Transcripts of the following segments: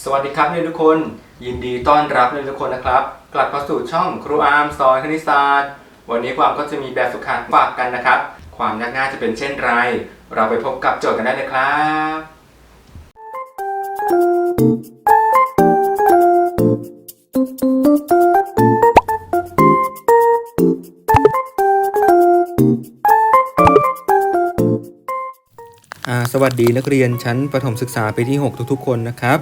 สวัสดีครับเรียนทุกคน ยินดีต้อนรับเรียนทุกคนนะครับ กลับมาสู่ช่องครูอาร์มสอนคณิตศาสตร์ วันนี้ความก็จะมีแบบฝึกหัดฝากกันนะครับ ความยากง่ายจะเป็นเช่นไร เราไปพบกับโจทย์กันได้เลยครับ สวัสดีนักเรียนชั้นประถมศึกษาปีที่ 6 ทุกๆ คนนะครับ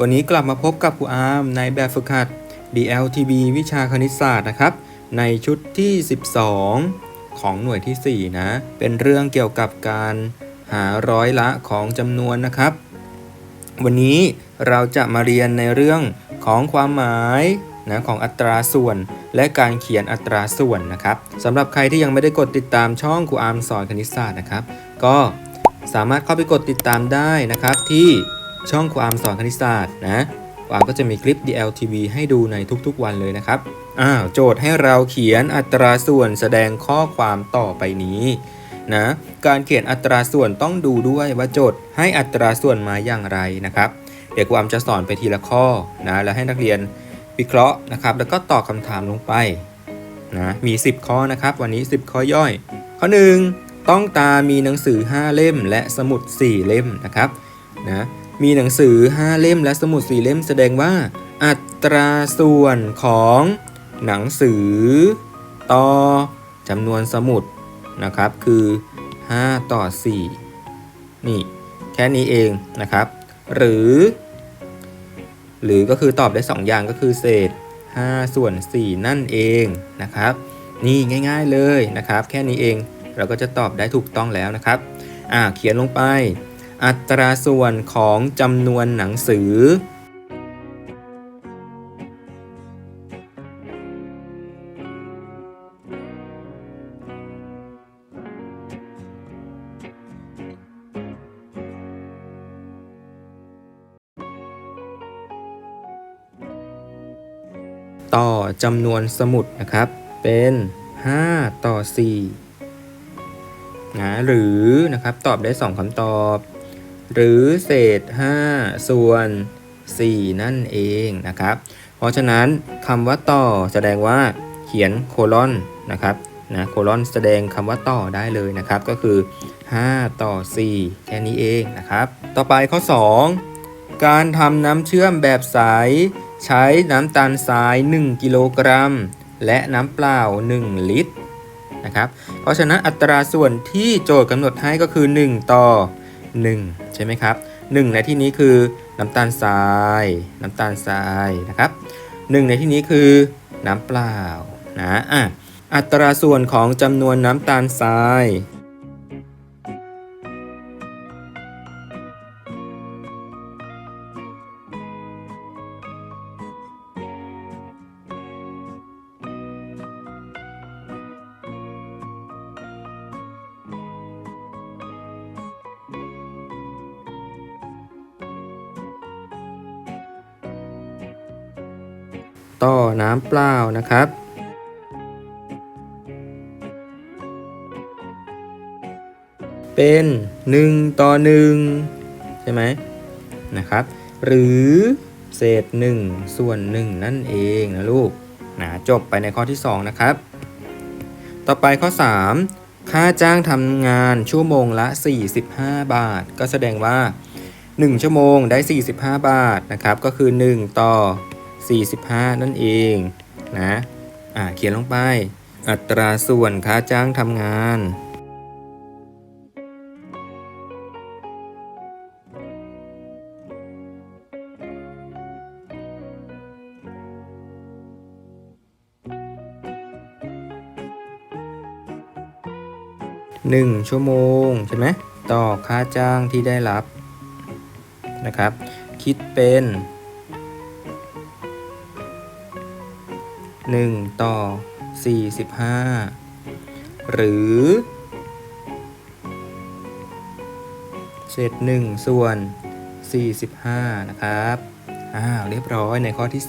วันนี้กลับมาพบกับครูอาร์มในแบบฝึกหัด DLTB วิชาคณิตศาสตร์นะครับ ในชุดที่ 12 ของหน่วยที่ 4 นะ เป็นเรื่องเกี่ยวกับการหาร้อยละของจำนวนนะครับ วันนี้เราจะมาเรียนในเรื่องของความหมายนะของอัตราส่วนและการเขียนอัตราส่วนนะครับสำหรับใครที่ยังไม่ได้กดติดตามช่องครูอาร์มสอนคณิตศาสตร์นะครับ ก็สามารถเข้าไปกดติดตามได้นะครับที่ ช่องครูอามสอนคณิตศาสตร์นะครูอามก็จะมีคลิป DLTV ให้ดูในทุกๆวันเลยนะครับอ้าวโจทย์ให้เราเขียนอัตราส่วนแสดงข้อความต่อไปนี้นะการเขียนอัตราส่วนต้องดูด้วยว่าโจทย์ให้อัตราส่วนมาอย่างไรนะครับ เดี๋ยวครูอามจะสอนไปทีละข้อนะแล้วให้นักเรียนวิเคราะห์นะครับ แล้วก็ตอบคำถามลงไปนะมี 10 ข้อนะครับ วันนี้ 10 ข้อย่อย ข้อ 1 ต้องตามีหนังสือ 5 เล่ม และสมุด 4 เล่มนะครับนะ มีหนังสือ 5 เล่มและสมุด4เล่มแสดงว่า อัตราส่วนของหนังสือต่อจำนวนสมุดนะครับ คือ 5 ต่อ 4 นี่ แค่นี้เองนะครับ หรือ หรือก็คือตอบได้ 2 อย่างก็คือเศษ 5 ส่วน 4 นั่นเองนะครับ นี่ง่าย ๆเลยนะครับ แค่นี้เองเราก็จะตอบได้ถูกต้องแล้วนะครับ อ่าเขียนลงไป อัตราส่วนของจำนวนหนังสือ ต่อจำนวนสมุดนะครับ เป็น 5 ต่อ4นะหรือนะครับตอบได้ 2คำตอบ หรือเศษ 5 ส่วน 4 นั่นเองนะครับ เพราะฉะนั้นคำว่าต่อแสดงว่าเขียนโคลอนนะครับนะโคลอนแสดงคำว่าต่อได้เลยนะครับ ก็คือ 5 ต่อ 4 แค่นี้เองนะครับ ต่อไปข้อ 2 การทำน้ำเชื่อมแบบใส ใช้น้ำตาลทราย 1 กิโลกรัม และน้ำเปล่า 1 ลิตรนะครับ เพราะฉะนั้นอัตราส่วนที่โจทย์กำหนดให้ก็คือ 1 ต่อ 1 ใช่ไหมครับ 1 ในที่นี้คือน้ำตาลทราย น้ำตาลทรายนะครับ 1 ในที่นี้คือน้ำเปล่านะอะอัตราส่วนของจำนวนน้ำตาลทราย ต่อน้ำเปล่านะครับเป็น 1 ต่อ 1 ใช่ไหมนะครับ หรือเศษ 1 ส่วน 1 นั่นเองนะลูกนะจบไปในข้อที่ 2 นะครับ ต่อไปข้อ 3 ค่าจ้างทำงานชั่วโมงละ 45 บาท ก็แสดงว่า 1 ชั่วโมงได้ 45 บาทนะครับ ก็คือ 1 ต่อ 45 นั่นเองนะอ่าเขียนลงไป อัตราส่วนค่าจ้างทำงาน1ชั่วโมงใช่ไหมต่อค่าจ้างที่ได้รับนะครับ คิดเป็น 1 ต่อ 45 หรือ เศษ1ส่วน 45 นะครับ อ้าวเรียบร้อยในข้อที่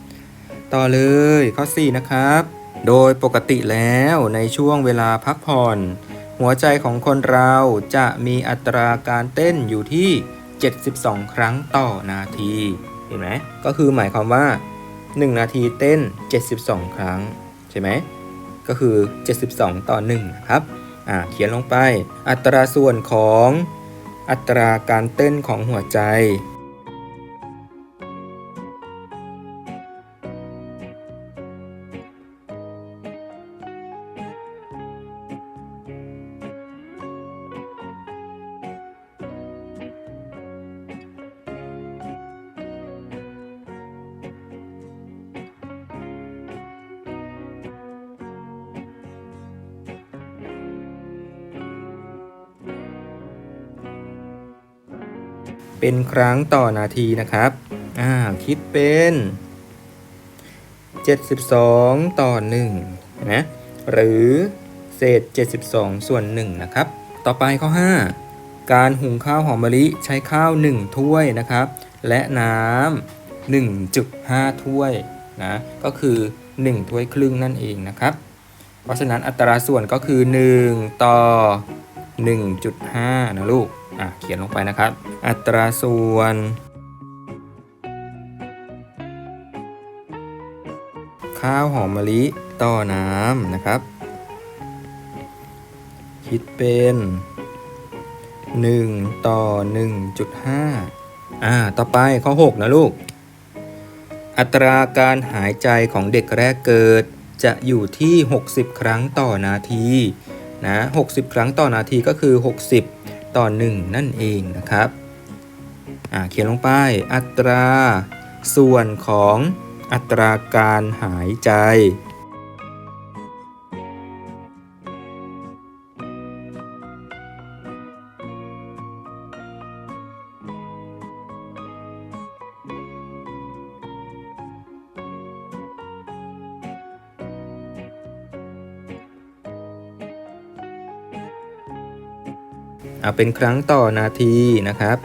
3 ต่อเลยข้อ 4 นะครับ โดยปกติแล้วในช่วงเวลาพักผ่อน หัวใจของคนเราจะมีอัตราการเต้นอยู่ที่ 72 ครั้งต่อนาที เห็นไหมก็คือหมายความว่า 1 นาทีเต้น 72 ครั้ง ใช่ไหม ก็คือ 72 ต่อ 1 นะครับ อ่า เขียนลงไป อัตราส่วนของอัตราการเต้นของหัวใจ เป็นครั้งต่อนาทีนะครับอ่าคิดเป็น 72 ต่อ1นะหรือเศษ 72 ส่วน1นะครับ ต่อไปข้อ 5 การหุงข้าวหอมมะลิใช้ข้าว 1 ถ้วยนะครับ และน้ำ1.5 ถ้วยนะก็คือ 1 ถ้วยครึ่งนั่นเองนะครับ เพราะฉะนั้นอัตราส่วนก็คือ 1 ต่อ 1.5 นะลูก อะเขียนลงไปนะครับ อัตราส่วน ข้าวหอมมะลิต่อน้ำนะครับ คิดเป็น 1 ต่อ 1.5 อ่า ต่อไปข้อ 6 นะลูก อัตราการหายใจของเด็กแรกเกิดจะอยู่ที่ 60 ครั้งต่อนาทีนะ60 ครั้งต่อนาทีก็คือ 60 ต่อ 1 นั่นเองนะครับเขียนลงไปอัตรา ส่วนของอัตราการหายใจ เอาเป็นครั้งต่อนาทีนะครับ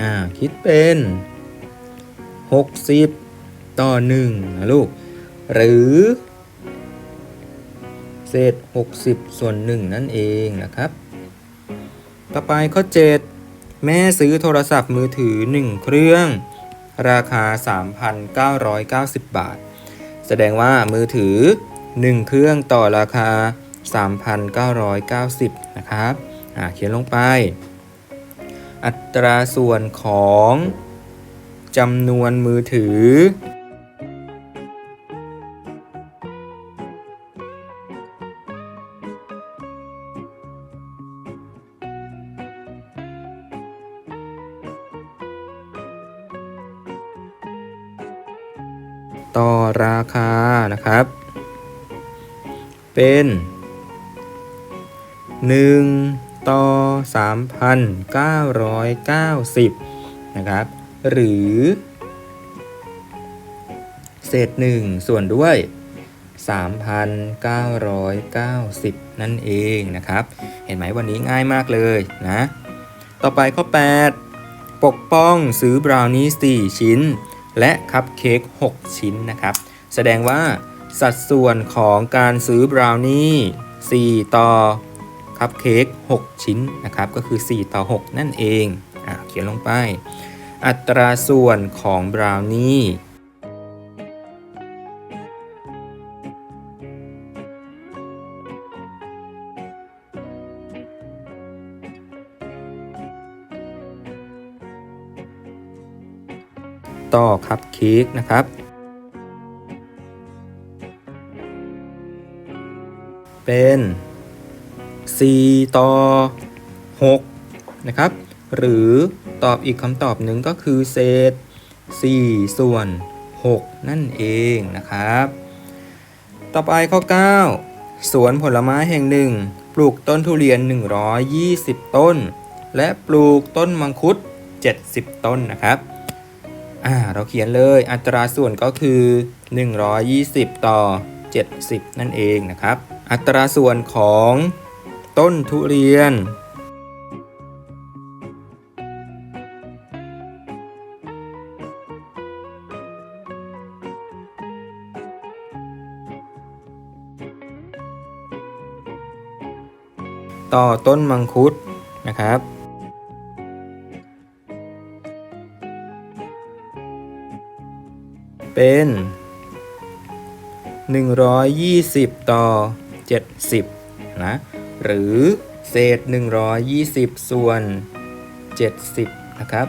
อ่าคิดเป็น 60 ต่อ1นะลูก หรือ เศษ 60 ส่วน 1 นั่นเองนะครับ ต่อไปข้อ 7 แม่ซื้อโทรศัพท์มือถือ 1 เครื่อง ราคา 3,990 บาท แสดงว่ามือถือ 1 เครื่องต่อราคา 3,990 นะครับอ่าเขียนลงไป อัตราส่วนของจำนวนมือถือ ต่อราคานะครับ เป็น 1 ต่อ 3,990 นะครับ หรือ เศษ 1 ส่วนด้วย 3,990 นั่นเองนะครับ เห็นไหมวันนี้ง่ายมากเลยนะ ต่อไปข้อ 8 ปกป้องซื้อบราวนี่4ชิ้น และคัพเค้ก6 ชิ้นนะครับ แสดงว่าสัดส่วนของการซื้อบราวนี่4ต่อคัพเค้ก6 ชิ้นนะครับ ก็คือ 4 ต่อ 6 นั่นเองอเขียนลงไป อัตราส่วนของบราวนี่ ต่อคัพเค้กนะครับ เป็น 4 ต่อ 6 นะครับ หรือตอบอีกคำตอบหนึ่งก็คือเศษ 4 ส่วน 6 นั่นเองนะครับ ต่อไปข้อ 9 สวนผลไม้แห่งหนึ่ง ปลูกต้นทุเรียน 120 ต้น และปลูกต้นมังคุด 70 ต้นนะครับ อ่าเราเขียนเลยอัตราส่วนก็คือ 120 ต่อ 70 นั่นเองนะครับ อัตราส่วนของต้นทุเรียน ต่อต้นมังคุดนะครับ เป็น 120 ต่อ 70 นะ หรือเศษ 120 ส่วน 70 นะครับ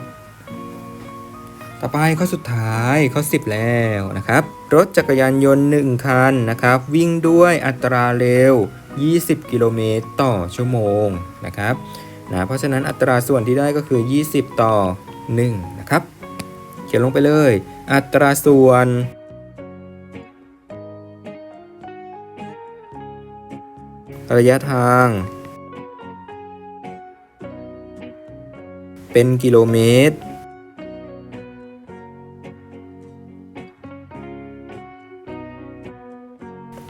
ต่อไปข้อสุดท้ายข้อ 10 แล้วนะครับ รถจักรยานยนต์ 1 คันนะครับ วิ่งด้วยอัตราเร็ว 20 กิโลเมตรต่อชั่วโมงนะครับนะเพราะฉะนั้นอัตราส่วนที่ได้ก็คือ 20 ต่อ 1 นะครับ เขียนลงไปเลย อัตราส่วน ระยะทาง เป็นกิโลเมตร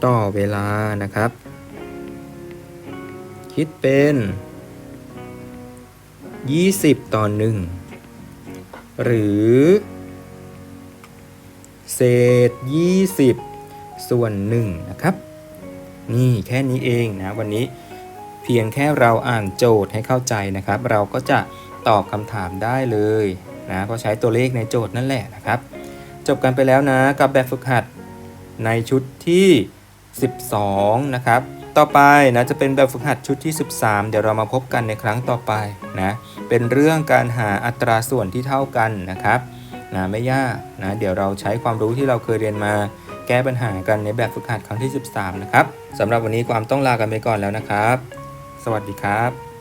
ต่อเวลานะครับ คิดเป็น 20 ต่อ 1 หรือ เศษ 20 ส่วน1นะครับนี่แค่นี้เองนะวันนี้เพียงแค่เราอ่านโจทย์ให้เข้าใจนะครับ เราก็จะตอบคำถามได้เลยนะเพราะใช้ตัวเลขในโจทย์นั่นแหละนะครับ จบกันไปแล้วนะกับแบบฝึกหัดในชุดที่ 12 นะครับ ต่อไปนะจะเป็นแบบฝึกหัดชุดที่ 13 เดี๋ยวเรามาพบกันในครั้งต่อไปนะเป็นเรื่องการหาอัตราส่วนที่เท่ากันนะครับ นะไม่ยากนะเดี๋ยวเราใช้ความรู้ที่เราเคยเรียนมา แก้ปัญหากันในแบบฝึกหัดครั้งที่ 13 นะครับสำหรับวันนี้ความต้องลากันไปก่อนแล้วนะครับ สวัสดีครับ